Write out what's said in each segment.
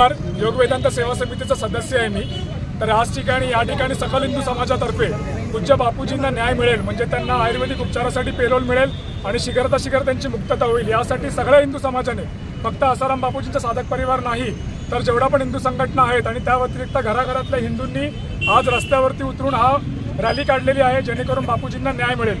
नमस्कार योग वेदांत सेवा समितीचा सदस्य आहे मी. तर आज ठिकाणी या ठिकाणी सकल हिंदू समाजातर्फे पूज्य बापूजींना न्याय मिळेल. म्हणजे त्यांना आयुर्वेदिक उपचारासाठी पेरोल मिळेल आणि शिखरता शिखर त्यांची मुक्तता होईल. यासाठी सगळ्या हिंदू समाजाने फक्त आसाराम बापूजींचा साधक परिवार नाही तर जेवढा पण हिंदू संघटना आहेत आणि त्या व्यतिरिक्त घराघरातल्या हिंदूंनी आज रस्त्यावरती उतरून हा रॅली काढलेली आहे जेणेकरून बापूजींना न्याय मिळेल.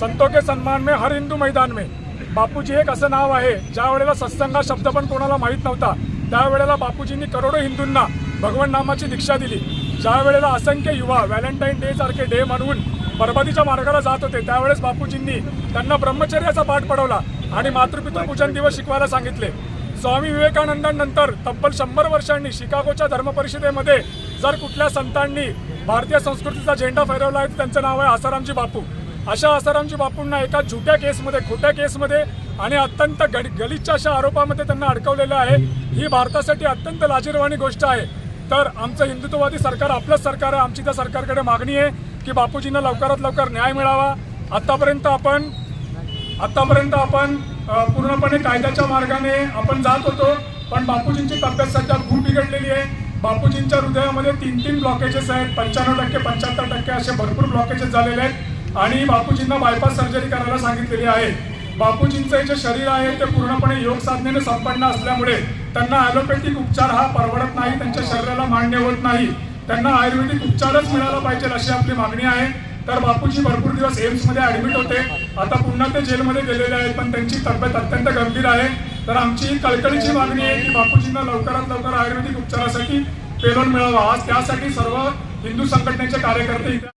संतो के सन्मान में हर हिंदू मैदान में. बापूजी एक असं नाव आहे ज्या वेळेला सत्संग शब्द पण कोणाला माहीत नव्हता त्यावेळेला बापूजींनी करोडो हिंदूंना भगवान नामाची दीक्षा दिली. ज्या वेळेला असंख्य युवा व्हॅलेंटाईन डे सारखे डे म्हणून बरबादीच्या मार्गाला जात होते त्यावेळेस बापूजींनी त्यांना ब्रह्मचर्याचा पाठ पडवला आणि मातृपितृ पूजन दिवस शिकवायला सांगितले. स्वामी विवेकानंदांनंतर तब्बल शंभर वर्षांनी शिकागोच्या धर्मपरिषदेमध्ये जर कुठल्या संतांनी भारतीय संस्कृतीचा झेंडा फैरवला आहे त्यांचं नाव आहे आसारामजी बापू. अशा आसारामजी बापूंना एका झुट्या केसमध्ये खोट्या केसमध्ये आणि अत्यंत गड गलिच्छ अशा आरोपामध्ये त्यांना अडकवलेलं आहे. ही भारतासाठी अत्यंत लाजीरवाणी गोष्ट आहे. तर आमचं हिंदुत्ववादी सरकार आपलंच सरकार आहे. आमची त्या सरकारकडे मागणी आहे की बापूजींना लवकरात लवकर न्याय मिळावा. आत्तापर्यंत आपण आत्तापर्यंत आपण पूर्णपणे कायद्याच्या मार्गाने आपण जात होतो पण बापूजींची तब्येत सध्या खूप बिघडलेली आहे. बापूजींच्या हृदयामध्ये तीन तीन ब्लॉकेजेस आहेत. पंच्याण्णव टक्के पंच्याहत्तर टक्के असे भरपूर ब्लॉकेजेस झालेले आहेत. आणि बापूजींना बायपास सर्जरी करायला सांगितलेली आहे. बापूजींचं जे शरीर आहे ते पूर्णपणे योग साधनेने संपन्न असल्यामुळे त्यांना ॲलोपॅथिक उपचार हा परवडत नाही त्यांच्या शरीराला मान्य होत नाही. त्यांना आयुर्वेदिक उपचारच मिळाला पाहिजे अशी आपली मागणी आहे. तर बापूजी भरपूर दिवस एम्समध्ये ॲडमिट होते. आता पुन्हा ते जेलमध्ये गेलेले आहेत पण त्यांची तब्येत अत्यंत गंभीर आहे. तर आमची कळकळीची मागणी आहे की बापूजींना लवकरात लवकर आयुर्वेदिक उपचारासाठी पेलोन मिळावा. आज त्यासाठी सर्व हिंदू संघटनेचे कार्यकर्ते इथे